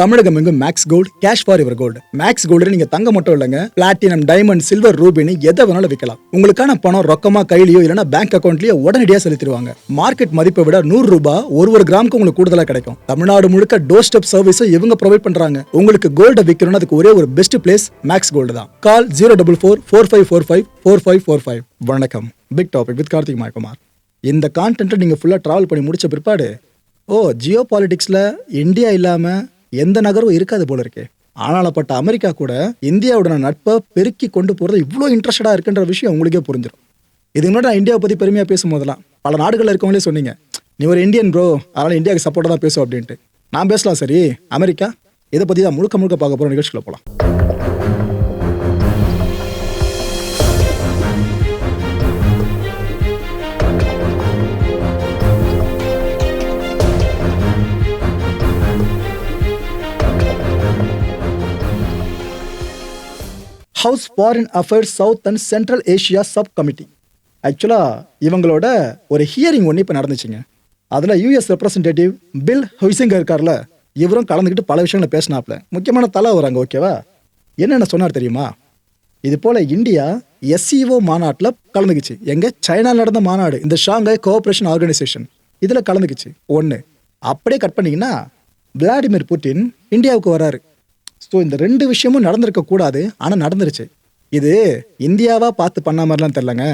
தமிழகம் எங்கும் Max gold cash for இவர் gold Max gold நீங்க தங்க மட்டும் இல்லைங்க. பிளாட்டினம் டைமண்ட் சில்வர் ரூபினி எதை வேணாலும் விற்கலாம் உங்களுக்கான பணம் ரொக்கமா கையிலயோ இல்லைன்னா பேங்க் அக்கௌண்ட்லயோ உடனடியாக செலுத்திடுவாங்க. மார்க்கெட் மதிப்பை விட நூறு ரூபாய் ஒரு ஒரு கிராமுக்கு உங்களுக்கு கூடுதலா கிடைக்கும். தமிழ்நாடு முழுக்க டோர் ஸ்டெப் சர்வீஸும் இவங்க ப்ரொவைட் பண்றாங்க. உங்களுக்கு கோல்ட விற்கணும்னு அதுக்கு ஒரே ஒரு பெஸ்ட் பிளேஸ் மேக்ஸ் கோல்டு தான். Call zero double four four five four five four five four five வணக்கம். Big topic with Karthik Mayakumar இந்த கான்டென்ட்டை நீங்கள் ஃபுல்லாக ட்ராவல் பண்ணி முடிச்ச பிற்பாடு ஓ ஜியோ பாலிடிக்ஸில் இந்தியா இல்லாமல் எந்த நகரும் இருக்காது போல இருக்கே. ஆனாலப்பட்ட அமெரிக்கா கூட இந்தியாவோட நட்பை பெருக்கி கொண்டு போகிறது இவ்வளோ இன்ட்ரெஸ்டடாக இருக்குன்ற விஷயம் உங்களுக்கே புரிஞ்சிடும் இதுக்கு முன்னாடி நான் இந்தியாவை பற்றி பெருமையாக பேசும்போதெல்லாம் பல நாடுகளில் இருக்கவங்களே சொன்னீங்க நீ ஒரு இந்தியன் ப்ரோ அதனால் இந்தியாவுக்கு சப்போர்ட்டாக தான் பேசுவோம் அப்படின்ட்டு. நான் பேசலாம் சரி. அமெரிக்கா இதை பற்றி தான் முழுக்க முழுக்க பார்க்க போகிற நிகழ்ச்சியில் போகலாம் House Foreign Affairs South and Central Asia sub committee ஆக்சுவலாக இவங்களோட ஒரு ஹியரிங் ஒன்று இப்போ நடந்துச்சுங்க. அதில் யூஎஸ் ரெப்ரசன்டேட்டிவ் பில் ஹொய்சிங்கர் இருக்கார்ல இவரும் கலந்துக்கிட்டு பல விஷயங்களை பேசினாப்ல முக்கியமான தலை வராங்க ஓகேவா என்னென்ன சொன்னார் தெரியுமா? இது போல் இந்தியா எஸ்சிஓ மாநாட்டில் கலந்துக்குச்சு எங்கே? சைனாவில் நடந்த மாநாடு இந்த ஷாங்காய் கோஆப்ரேஷன் ஆர்கனைசேஷன் இதில் கலந்துக்குச்சு ஒன்று அப்படியே கட் பண்ணிங்கன்னா விளாடிமிர் புட்டின் இந்தியாவுக்கு வராரு. ஸோ இந்த ரெண்டு விஷயமும் நடந்திருக்க கூடாது. ஆனால் நடந்துருச்சு. இது இந்தியாவாக பார்த்து பண்ண மாதிரிலாம் தெரிலங்க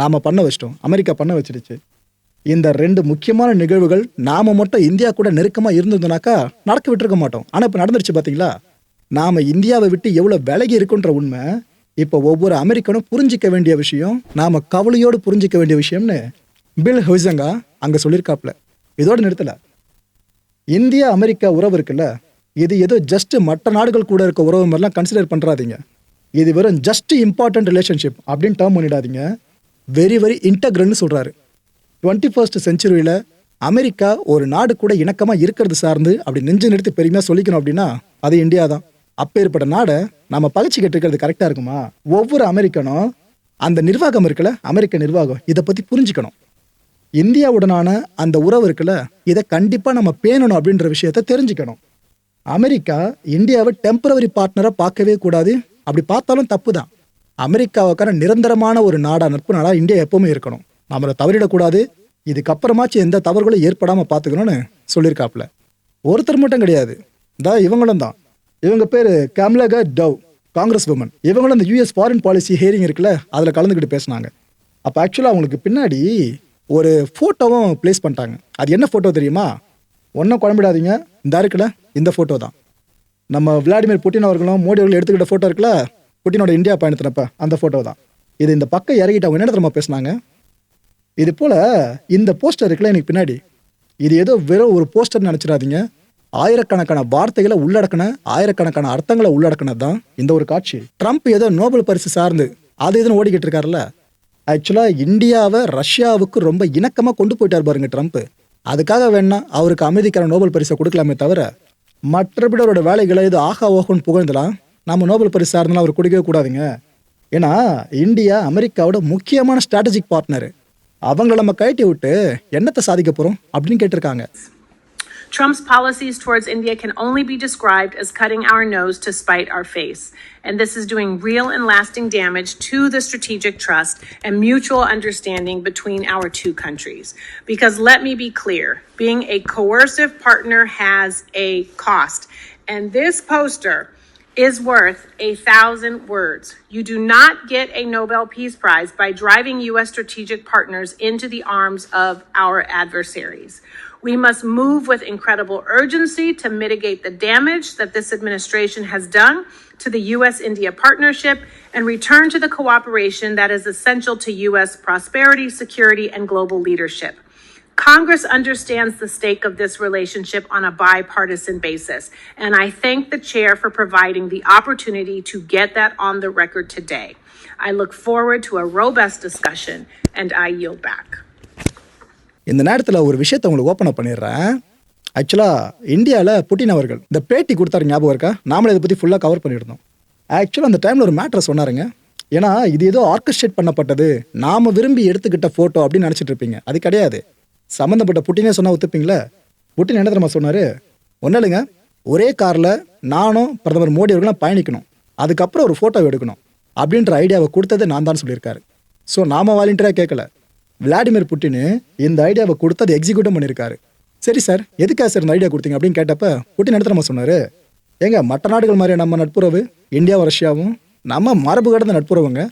நாம் பண்ண வச்சிட்டோம். அமெரிக்கா பண்ண வச்சிருச்சு இந்த ரெண்டு முக்கியமான நிகழ்வுகள் நாம மட்டும் இந்தியா கூட நெருக்கமாக இருந்ததுனாக்கா நடக்க விட்டுருக்க மாட்டோம். ஆனால் இப்போ நடந்துருச்சு பார்த்தீங்களா நாம் இந்தியாவை விட்டு எவ்வளோ விலகி இருக்குன்ற உண்மை இப்போ ஒவ்வொரு அமெரிக்கனும் புரிஞ்சிக்க வேண்டிய விஷயம் நாம் கவலையோடு புரிஞ்சிக்க வேண்டிய விஷயம்னு பில் ஹொய்சங்கா அங்கே சொல்லியிருக்காப்ல இதோட நிறுத்தலை. இந்தியா அமெரிக்கா உறவு இருக்குல்ல? இது ஏதோ ஜஸ்ட் மற்ற நாடுகள் கூட இருக்க உறவு மாதிரிலாம் கன்சிடர் பண்ணுறாதீங்க இது வெறும் ஜஸ்ட் இம்பார்ட்டன்ட் ரிலேஷன்ஷிப் அப்படின்னு டேர்ம் பண்ணிடாதீங்க. வெரி வெரி இன்டகிரல்னு சொல்கிறாரு டுவெண்ட்டி ஃபர்ஸ்ட் செஞ்சுரியில் அமெரிக்கா ஒரு நாடு கூட இணக்கமாக இருக்கிறது சார்ந்து அப்படி நெஞ்சு நிறுத்தி பெருமையாக சொல்லிக்கணும் அப்படின்னா அது இந்தியா தான். அப்பேற்பட்ட நாடை நம்ம பகைச்சிக்கிட்டு இருக்கிறது கரெக்டாக இருக்குமா? ஒவ்வொரு அமெரிக்கனும் அந்த நிர்வாகம் இருக்குல்ல அமெரிக்க நிர்வாகம் இதை பற்றி புரிஞ்சுக்கணும். இந்தியாவுடனான அந்த உறவு இருக்குல்ல இதை கண்டிப்பாக நம்ம பேணணும் அப்படின்ற விஷயத்த தெரிஞ்சுக்கணும். அமெரிக்கா இந்தியாவை டெம்பரவரி பார்ட்னராக பார்க்கவே கூடாது. அப்படி பார்த்தாலும் தப்பு தான் அமெரிக்காவுக்கான நிரந்தரமான ஒரு நாடா நட்பு நாடாக இந்தியா எப்பவுமே இருக்கணும். நம்மளை தவறிடக்கூடாது. இதுக்கப்புறமாச்சும் எந்த தவறுகளும் ஏற்படாமல் பார்த்துக்கணும்னு சொல்லியிருக்காப்புல. ஒருத்தர் மட்டும் கிடையாது. இதா இவங்களும் தான். இவங்க பேர் கேம்லகா டவ் காங்கிரஸ் உமன் இவங்களும் இந்த யூஎஸ் ஃபாரின் பாலிசி ஹியரிங் இருக்குல்ல அதில் கலந்துக்கிட்டு பேசினாங்க. அப்போ ஆக்சுவலாக அவங்களுக்கு பின்னாடி ஒரு ஃபோட்டோவும் ப்ளேஸ் பண்ணிட்டாங்க. அது என்ன ஃபோட்டோ தெரியுமா? ஒன்றும் குழம்பிடாதீங்க. இந்த இருக்குல்ல இந்த ஃபோட்டோ தான். நம்ம விளாடிமிர் புட்டின் அவர்களும் மோடி அவர்களும் எடுத்துக்கிட்ட ஃபோட்டோ இருக்குல்ல புட்டினோட இந்தியா பயணத்தினப்ப அந்த ஃபோட்டோ தான். இது இந்த பக்கம் இறங்கிட்டு அவங்க என்ன தெரியுமா பேசுனாங்க? இது போல் இந்த போஸ்டர் இருக்குல்ல எனக்கு பின்னாடி. இது ஏதோ வெறும் ஒரு போஸ்டர் நினச்சிடாதீங்க. ஆயிரக்கணக்கான வார்த்தைகளை உள்ளடக்கின ஆயிரக்கணக்கான அர்த்தங்களை உள்ளடக்கினது தான் இந்த ஒரு காட்சி. ட்ரம்ப் ஏதோ நோபல் பரிசு சார்ந்து அது இதுன்னு ஓடிக்கிட்டு இருக்காருல்ல. ஆக்சுவலாக இந்தியாவை ரஷ்யாவுக்கு ரொம்ப இணக்கமாக கொண்டு போயிட்டார் பாருங்க ட்ரம்ப் அதுக்காக வேணா அவருக்கு அமைதிக்கான நோபல் பரிசை கொடுக்கலாமே தவிர மற்றபடி அவரோட வேலைகளை இது ஆகா ஓகோன்னு புகழ்ந்தலாம் நம்ம நோபல் பரிசு இருந்தாலும் அவர் கொடுக்கவே கூடாதுங்க. ஏன்னா இந்தியா அமெரிக்காவோட முக்கியமான ஸ்ட்ராட்டஜிக் பார்ட்னர் அவங்கள நம்ம கழட்டி விட்டு என்னத்தை சாதிக்க போகிறோம் அப்படின்னு கேட்டிருக்காங்க. Trump's policies towards India can only be described as cutting our nose to spite our face. And this is doing real and lasting damage to the strategic trust and mutual understanding between our two countries. Because let me be clear being a coercive partner has a cost. And this poster is worth a thousand words. You do not get a Nobel Peace Prize by driving U.S. strategic partners into the arms of our adversaries. We must move with incredible urgency to mitigate the damage that this administration has done to the U.S. India partnership and return to the cooperation that is essential to U.S. prosperity, security, and global leadership. Congress understands the stake of this relationship on a bipartisan basis, and I thank the chair for providing the opportunity to get that on the record today. I look forward to a robust discussion, and I yield back. இந்த நேரத்தில் ஒரு விஷயத்தை உங்களுக்கு open up பண்ணிடுறேன். ஆக்சுவலாக இந்தியாவில் Putin அவர்கள் இந்த பேட்டி கொடுத்தாரு ஞாபகம் இருக்கா? நாமளே இதை பற்றி ஃபுல்லாக கவர் பண்ணியிருந்தோம். ஆக்சுவலாக அந்த டைமில் ஒரு மேட்ரை சொன்னாருங்க. ஏன்னா இது ஏதோ ஆர்கஸ்ட்ரேட் பண்ணப்பட்டது. நாம் விரும்பி எடுத்துக்கிட்ட ஃபோட்டோ அப்படின்னு நினச்சிட்டு இருப்பீங்க. அது கிடையாது. சம்மந்தப்பட்ட புட்டினே சொன்னால் ஒத்துப்பீங்களே? புட்டின் என்ன தெரியுமா சொன்னார்? ஒன்றும் இல்லைங்க. ஒரே காரில் நானும் பிரதமர் மோடி அவர்களும் பயணிக்கணும். அதுக்கப்புறம் ஒரு ஃபோட்டோ எடுக்கணும். அப்படின்ற ஐடியாவை கொடுத்தது நான் தான் சொல்லியிருக்காரு. ஸோ நாம வாலண்டியராக கேட்கல. விளாடிமிர் புட்டின் இந்த ஐடியாவை கொடுத்து அதை எக்ஸிக்யூட்டும் பண்ணியிருக்காரு. சரி சார் எதுக்காக சார் இந்த ஐடியா கொடுத்தீங்க அப்படின்னு கேட்டப்ப புட்டின் எடுத்து நம்ம சொன்னார் ஏங்க மற்ற நாடுகள் மாதிரி நம்ம நட்புறவு? இந்தியாவும் ரஷ்யாவும்? நம்ம மரபு கடந்த நட்புறவுங்க.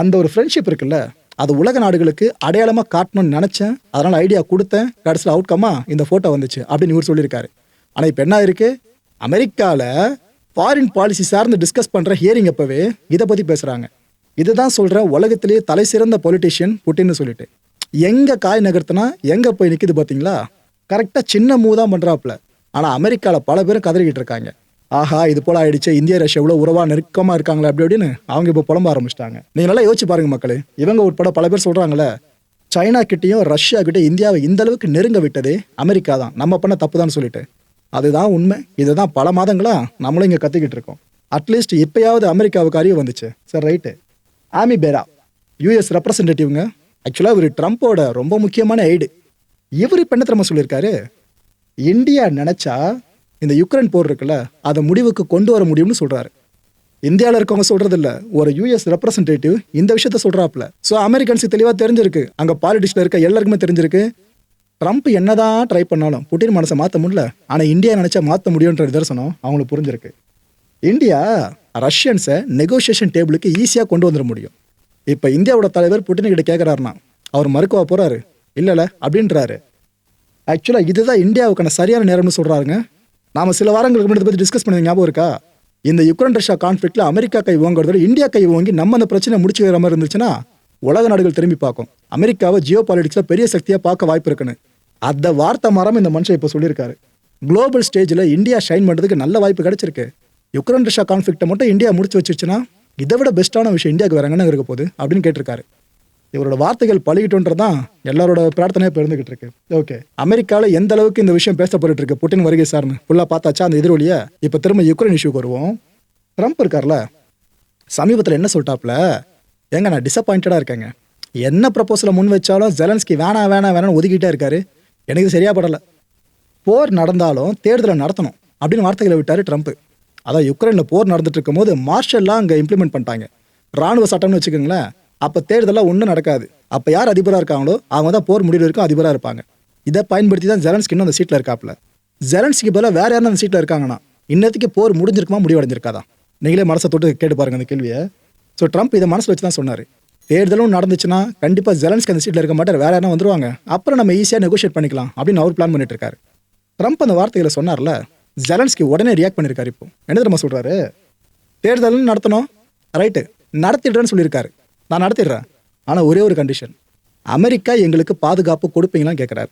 அந்த ஒரு ஃப்ரெண்ட்ஷிப் இருக்குல்ல அது உலக நாடுகளுக்கு அடையாளமாக காட்டணும்னு நினச்சேன். அதனால் ஐடியா கொடுத்தேன். கடைசியில் அவுட்கமாக இந்த ஃபோட்டோ வந்துச்சு அப்படின்னு இவர் சொல்லியிருக்காரு. ஆனால் இப்போ என்ன இருக்குது அமெரிக்காவில் ஃபாரின் பாலிசி சார்ந்து டிஸ்கஸ் பண்ணுற ஹியரிங் அப்பவே இதை பற்றி பேசுகிறாங்க இதுதான் சொல்கிற உலகத்திலேயே தலை சிறந்த பொலிட்டிஷியன் புட்டின்னு சொல்லிட்டு. எங்கே காய் நகர்த்தினா எங்கே போய் நிற்கிது பார்த்தீங்களா கரெக்டாக சின்ன மூவ் தான் பண்ணுறாப்புல ஆனால் அமெரிக்காவில் பல பேரும் கதறிக்கிட்டு இருக்காங்க. ஆஹா இது போல ஆயிடுச்சு இந்திய ரஷ்யா இவ்வளோ உறவாக நெருக்கமாக இருக்காங்களே அப்படி அப்படின்னு அவங்க இப்போ புலம்ப ஆரம்பிச்சிட்டாங்க. நீங்கள் நல்லா யோசிச்சு பாருங்க மக்களே இவங்க உட்பட பல பேர் சொல்கிறாங்களே சைனா கிட்டேயும் ரஷ்யா கிட்டே இந்தியாவை இந்த அளவுக்கு நெருங்க விட்டதே அமெரிக்கா தான். நம்ம பண்ண தப்பு தான் சொல்லிட்டு. அதுதான் உண்மை. இதுதான் பல மாதங்களாக நம்மளும் இங்கே கற்றுக்கிட்டு இருக்கோம். அட்லீஸ்ட் இப்பயாவது அமெரிக்காவுக்கு அறிவு வந்துச்சு. சார் ரைட்டு ஆமி பேரா யூஎஸ் ரெப்ரசன்டேட்டிவ்ங்க ஆக்சுவலாக இவர் ட்ரம்ப்போட ரொம்ப முக்கியமான எய்டு இவர் இப்போ என்ன தெரியுமா சொல்லியிருக்காரு? இந்தியா நினச்சா இந்த யுக்ரைன் போர் இருக்குல்ல அதை முடிவுக்கு கொண்டு வர முடியும்னு சொல்கிறாரு இந்தியாவில் இருக்கவங்க சொல்கிறது இல்லை ஒரு யூஎஸ் ரெப்ரசன்டேட்டிவ் இந்த விஷயத்த சொல்கிறாப்புல ஸோ அமெரிக்கன்ஸுக்கு தெளிவாக தெரிஞ்சிருக்கு. அங்கே பாலிடிக்ஸில் இருக்க எல்லாருக்குமே தெரிஞ்சிருக்கு. ட்ரம்ப் என்னதான் ட்ரை பண்ணாலும் புட்டின் மனசை மாற்ற முடியல. ஆனால் இந்தியா நினச்சா மாற்ற முடியுன்ற நிதர்சனம் அவங்களுக்கு புரிஞ்சிருக்கு. இந்தியா ரஷ்யன்ஸை நெகோசியேஷன் டேபிளுக்கு ஈஸியாக கொண்டு வந்துட முடியும். இப்போ இந்தியாவோட தலைவர் புட்டின் கிட்ட கேட்குறாருனா அவர் மறுக்கவா போகிறாரு இல்லைல்ல அப்படின்றாரு. ஆக்சுவலாக இதுதான் இந்தியாவுக்கான சரியான நேரம்னு சொல்கிறாருங்க நாம் சில வாரங்களுக்கு முன்னாடி பற்றி டிஸ்கஸ் பண்ணது ஞாபகம் இருக்கா? இந்த யுக்ரைன் ரஷ்யா கான்ஃப்ளிக்ட்ல அமெரிக்கா கை வாங்குறதோட இந்தியா கை வாங்கி நம்ம அந்த பிரச்சனை முடிச்சு வர மாதிரி இருந்துச்சுன்னா உலக நாடுகள் திரும்பி பார்க்கும். அமெரிக்காவை ஜியோ பாலிடிக்ஸில் பெரிய சக்தியாக பார்க்க வாய்ப்பு இருக்குன்னு. அந்த வார்த்தை மரம் இந்த மனுஷன் இப்போ சொல்லியிருக்காரு. குளோபல் ஸ்டேஜில் இந்தியா ஷைன் பண்ணுறதுக்கு நல்ல வாய்ப்பு கிடைச்சிருக்கு. யுக்ரைன் ரஷ்யா கான்ஃப்ளிக்ட்டை மட்டும் இந்தியா முடிச்சு வச்சிருச்சுன்னா இதை விட பெஸ்ட்டான விஷயம் இந்தியாவுக்கு வேற என்ன இருக்க போகுது அப்படின்னு கேட்டிருக்காரு. இவரோட வார்த்தைகள் பழகிட்டோன்றதான் எல்லாரோட பிரார்த்தனையாக பிறந்துகிட்டு இருக்கு. ஓகே அமெரிக்காவில் எந்த அளவுக்கு இந்த விஷயம் பேசப்பட்டு இருக்கு? புட்டின் வருகை சார்னு. ஃபுல்லாக பார்த்தாச்சா அந்த எதிரொலியை? இப்போ திரும்ப யுக்ரைன் இஷ்யூக்கு வருவோம். ட்ரம்ப் இருக்கார்ல? சமீபத்தில் என்ன சொல்லிட்டாப்ல ஏங்க நான் டிசப்பாயிண்டடாக இருக்கேங்க. என்ன ப்ரப்போசலை முன் வச்சாலும் ஜெலன்ஸ்கி வேணாம் வேணாம் வேணாம்னு ஒதுக்கிட்டே இருக்காரு. எனக்கு சரியா படலை. போர் நடந்தாலும் தேர்தலை நடத்தணும் அப்படின்னு வார்த்தைகளை விட்டார் ட்ரம்ப் அதான் யுக்ரைனில் போர் நடந்துட்டு இருக்கும்போது மார்ஷல்லாம் அங்கே இம்ப்ளிமெண்ட் பண்ணிட்டாங்க. ராணுவ சட்டம்னு வச்சுக்கோங்களேன். அப்போ தேர்தலாம் ஒன்றும் நடக்காது. அப்போ யார் அதிபராக இருக்காங்களோ அவங்க தான் போர் முடிவு வரைக்கும் அதிபராக இருப்பாங்க. இதை பயன்படுத்தி தான் ஜெலன்ஸ்கி இன்னும் அந்த சீட்டில் இருக்காப்புல ஜெலன்ஸ்கி பதிலாக வேற யாரும் அந்த சீட்டில் இருக்காங்கன்னா இன்னத்துக்கு போர் முடிஞ்சிருக்குமா முடிவடைஞ்சிருக்காதா? நீங்களே மனசை தொட்டு கேட்டு பாருங்க அந்த கேள்வியை. ஸோ ட்ரம்ப் இதை மனசில் வச்சு தான் சொன்னார். தேர்தலும் நடந்துச்சுன்னா கண்டிப்பாக ஜெலன்ஸ்கி அந்த சீட்டில் இருக்க மாட்டார் வேற யாரும் வந்துருவாங்க. அப்புறம் நம்ம ஈஸியாக நெகோஷியேட் பண்ணிக்கலாம் அப்படின்னு அவர் பிளான் பண்ணிட்டு இருக்காரு ட்ரம்ப் அந்த வார்த்தைகளை சொன்னார்ல ஜெலன்ஸ்கி உடனே ரியாக்ட் பண்ணியிருக்காரு இப்போ. என்ன தெரியுமா சொல்கிறாரு தேர்தலும் நடத்தணும். ரைட்டு நடத்திடுறேன்னு சொல்லியிருக்காரு. நான் நடத்திடுறேன். ஆனால் ஒரே ஒரு கண்டிஷன் அமெரிக்கா எங்களுக்கு பாதுகாப்பு கொடுப்பீங்களான்னு கேட்குறாரு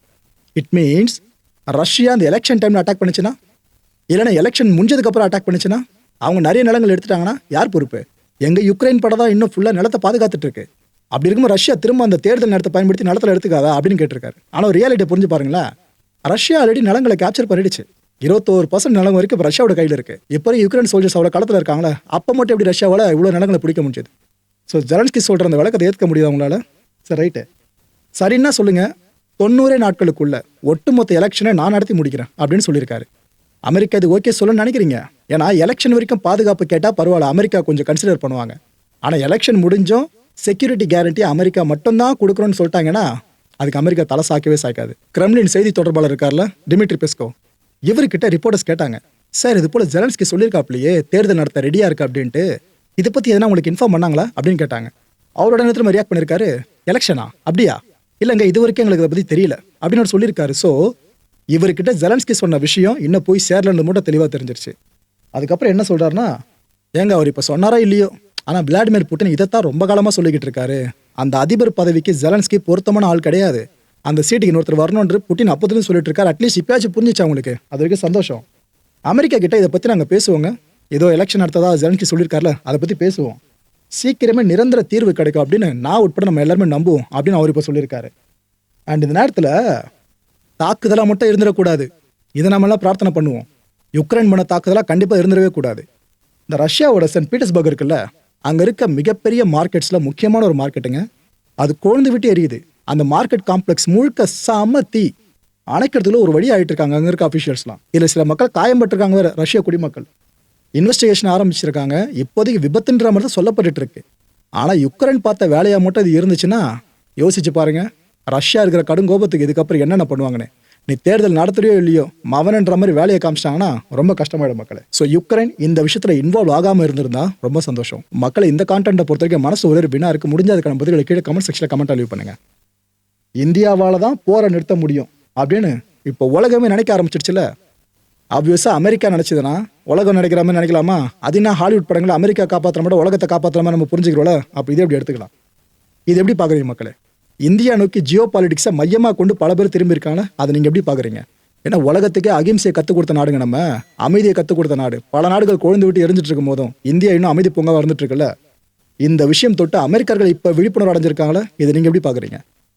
இட் மீன்ஸ் ரஷ்யா அந்த எலெக்ஷன் டைமில் அட்டாக் பண்ணிச்சுன்னா இல்லைன்னா எலெக்ஷன் முடிஞ்சதுக்கப்புறம் அட்டாக் பண்ணுச்சுன்னா அவங்க நிறைய நிலங்கள் எடுத்துட்டாங்கன்னா யார் பொறுப்பு? எங்கள் யுக்ரைன் படம் தான் இன்னும் ஃபுல்லாக நிலத்தை பாதுகாத்துட்டு இருக்கு. அப்படி இருக்கும்போது ரஷ்யா திரும்ப அந்த தேர்தல் நேரத்தை பயன்படுத்தி நிலத்தில் எடுத்துக்காதா அப்படின்னு கேட்டிருக்காரு. ஆனால் ரியாலிட்டி புரிஞ்சு பாருங்களேன். ரஷ்யா ஆல்ரெடி நிலங்களை கேப்சர் பண்ணிடுச்சு. இருபத்தோரு பர்சன்ட் நிலம் வரைக்கும் இப்போ ரஷ்யாவோட கையில் இருக்கு. இப்போ யுக்ரைன் சோல்ஜர்ஸ் அவ்வளோ களத்தில் இருக்காங்களே? அப்போ மட்டும் எப்படி ரஷ்யாவால் இவ்வளோ நிலங்களை பிடிக்க முடிஞ்சது? ஸோ ஜெலன்ஸ்கி சொல்கிற அந்த விளக்கத்தை ஏற்க முடியுதா உங்களால்? சரி ரைட்டு சரின்னா சொல்லுங்கள் தொண்ணூறே நாட்களுக்குள்ள ஒட்டுமொத்த எலெக்ஷனை நான் நடத்தி முடிக்கிறேன் அப்படின்னு சொல்லியிருக்காரு. அமெரிக்கா இது ஓகே சொல்லணும்னு நினைக்கிறீங்க? ஏன்னா எலெக்ஷன் வரைக்கும் பாதுகாப்பு கேட்டால் பரவாயில்ல அமெரிக்கா கொஞ்சம் கன்சிடர் பண்ணுவாங்க. ஆனால் எலெக்ஷன் முடிஞ்சும் செக்யூரிட்டி கேரண்டி அமெரிக்கா மட்டும்தான் கொடுக்குறோன்னு சொல்லிட்டாங்கன்னா அதுக்கு அமெரிக்கா தலை சாக்கவே சாய்க்காது. கிரெம்லின் செய்தி தொடர்பாளர் இருக்கார்ல டிமிட்ரி பெஸ்கோ இவர்கிட்ட ரிப்போர்ட்டர்ஸ் கேட்டாங்க. சார் இது போல ஜெலன்ஸ்கி சொல்லியிருக்காப்லையே தேர்தல் நடத்த ரெடியா இருக்கு? அப்படின்ட்டு இதை பத்தி எதனா உங்களுக்கு இன்ஃபார்ம் பண்ணாங்களா? அப்படின்னு கேட்டாங்க. அவரோட நேரத்தில் ரியாக்ட் பண்ணியிருக்காரு எலெக்ஷனா அப்படியா? இல்லைங்க இது வரைக்கும் எங்களுக்கு இதை பத்தி தெரியல அப்படின்னு அவர் சொல்லியிருக்காரு ஸோ இவர்கிட்ட ஜெலன்ஸ்கி சொன்ன விஷயம் இன்னும் போய் சேரலன்னு மட்டும் தெளிவாக தெரிஞ்சிருச்சு. அதுக்கப்புறம் என்ன சொல்றாருன்னா ஏங்க அவர் இப்போ சொன்னாரா இல்லையோ? ஆனால் விளாடிமிர் புட்டின் இதைத்தான் ரொம்ப காலமாக சொல்லிக்கிட்டு இருக்காரு. அந்த அதிபர் பதவிக்கு ஜெலன்ஸ்கி பொருத்தமான ஆள் கிடையாது. அந்த சீட்டுக்கு இன்னொருத்தர் வரணும்னு புட்டின் அப்போதுலேயும் சொல்லிட்டு இருக்காரு அட்லீஸ்ட் இப்பயாச்சும் புரிஞ்சிச்சு அவங்களுக்கு அது வரைக்கும் சந்தோஷம். அமெரிக்கா கிட்ட இதை பற்றி நாங்கள் பேசுவோங்க. ஏதோ எலெக்ஷன் நடத்ததா ஜெலன்ஸ்கி சொல்லியிருக்காருல அதை பற்றி பேசுவோம். சீக்கிரமே நிரந்தர தீர்வு கிடைக்கும் அப்படின்னு நான் உட்பட நம்ம எல்லாருமே நம்புவோம் அப்படின்னு அவர் இப்போ சொல்லியிருக்காரு. அண்ட் இந்த நேரத்தில் தாக்குதலாக மட்டும் இருந்துடக்கூடாது. இதை நம்மளாம் பிரார்த்தனை பண்ணுவோம். யுக்ரைன் பண்ண தாக்குதலாக கண்டிப்பாக இருந்துடவே கூடாது. இந்த ரஷ்யாவோட சென்ட் பீட்டர்ஸ்பர்க் இருக்குல்ல அங்கே இருக்க மிகப்பெரிய மார்க்கெட்ஸில் முக்கியமான ஒரு மார்க்கெட்டுங்க அது கொழுந்து விட்டு எரியுது. அந்த மார்க்கெட் காம்ப்ளெக்ஸ் முழுக்க செம தீ. அணைக்கிறதுல ஒரு வழி ஆயிட்டு இருக்காங்க அங்கே இருக்க அஃபிஷியல்ஸ்லாம் இதில் சில மக்கள் காயம்பட்டிருக்காங்க வேறு ரஷ்ய குடிமக்கள். இன்வெஸ்டிகேஷன் ஆரம்பிச்சிருக்காங்க. இப்போதைக்கு விபத்துன்ற மாதிரி தான் சொல்லப்பட்டு இருக்கு ஆனால் யுக்ரைன் பார்த்த வேலையாக மட்டும் இது இருந்துச்சுன்னா யோசிச்சு பாருங்க. ரஷ்யா இருக்கிற கடும் கோபத்துக்கு இதுக்கப்புறம் என்னென்ன பண்ணுவாங்கன்னு. நீ தேர்தல் நடத்துறியோ இல்லையோ மவனன்ற மாதிரி வேலையை காமிச்சிட்டாங்கன்னா ரொம்ப கஷ்டமாயிடும் மக்களை. ஸோ யுக்ரைன் இந்த விஷயத்தில் இன்வால்வ் ஆகாமல் இருந்திருந்தா ரொம்ப சந்தோஷம். மக்களை இந்த கான்டென்ட்டை பொறுத்த வரைக்கும் மனசு ஒரே பின்னா இருக்கு. முடிஞ்ச அதுக்கான பதில்களை கீழே கமெண்ட் செக்ஷனில் கமெண்ட் லீவ் பண்ணுங்க. இந்தியாவால் தான் போரை நிறுத்த முடியும் அப்படின்னு இப்போ உலகமே நினைக்க ஆரம்பிச்சிடுச்சுல ஆப்வியஸாக அமெரிக்கா நினச்சதுன்னா உலகம் நினைக்கிற மாதிரி நினைக்கலாமா? அது என்ன ஹாலிவுட் படங்களை அமெரிக்கா காப்பாற்றுற மாதிரி உலகத்தை காப்பாற்றுற மாதிரி நம்ம புரிஞ்சுக்கிறோம்ல? அப்போ இதே எப்படி எடுத்துக்கலாம்? இது எப்படி பார்க்குறீங்க மக்களே? இந்தியா நோக்கி ஜியோ பாலிடிக்ஸை மையமாக கொண்டு பல பேர் திரும்பி இருக்காங்க. அதை நீங்கள் எப்படி பார்க்குறீங்க ஏன்னா உலகத்துக்கே அகிம்சையை கற்றுக் கொடுத்த நாடுங்க நம்ம. அமைதியை கற்றுக் கொடுத்த நாடு. பல நாடுகள் குழந்து விட்டு எரிஞ்சிட்டு இருக்கும் போதும் இந்தியா இன்னும் அமைதி பொங்க வந்துட்டு இருக்குல்ல? இந்த விஷயம் தொட்டு அமெரிக்கர்கள் இப்போ விழிப்புணர்வு அடைஞ்சிருக்காங்களே? இதை நீங்கள் எப்படி பார்க்குறீங்க